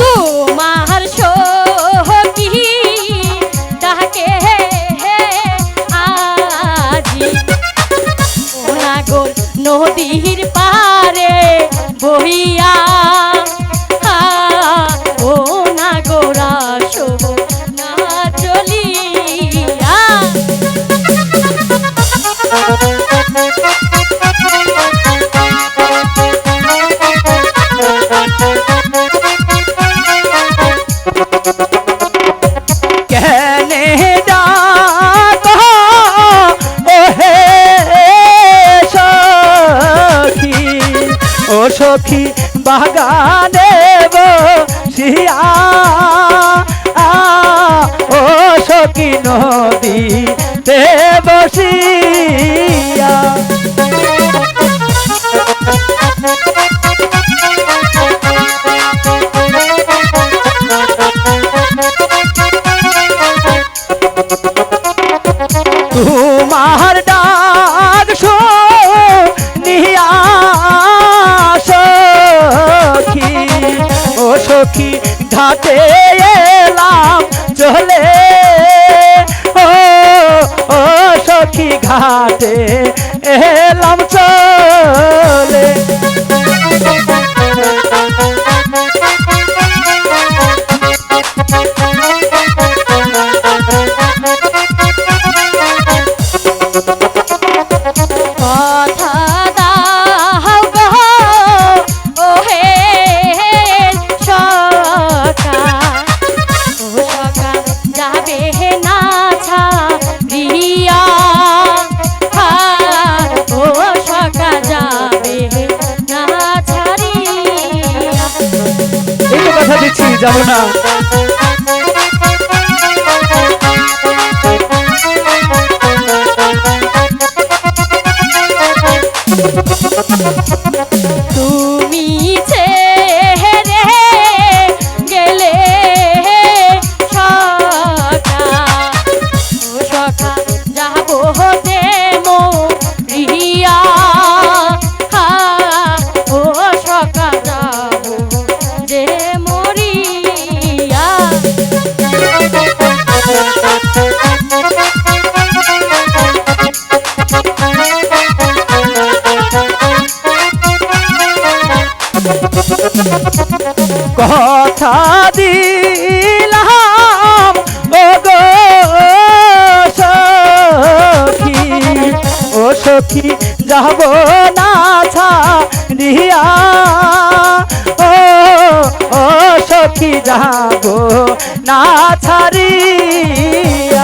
তোমার সখী আজি। নদীর পারে বহিয়া সখী বাগানে বসিয়া ও সখী নদী তে বসিয়া সখী ঘাটে এলাম চলে। ও ও সখী ঘাটে এলাম চলে। যাব না। তুমি কথা দিলাম, ও গো সখী, ও সখী, যাব না ছাড়িয়া। ও ও সখী, যাব না ছাড়িয়া।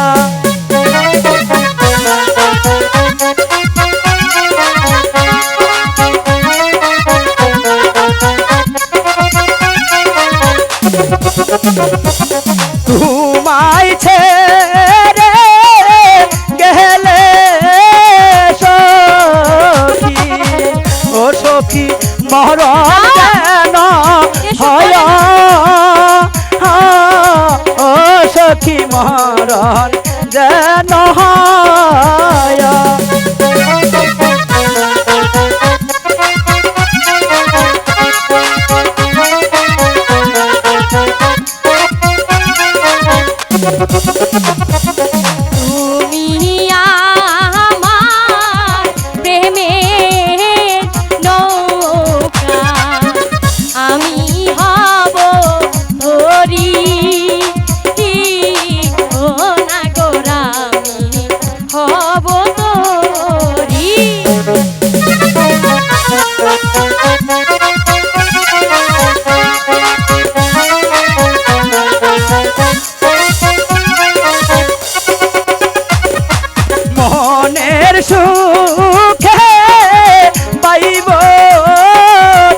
সখী মরণ যেন হয়।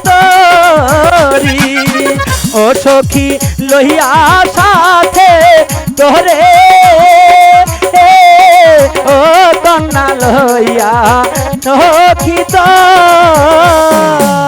তরি। ও সখী লইয়া সাথে তোরে। ও কন্যা লইয়া সখী তরে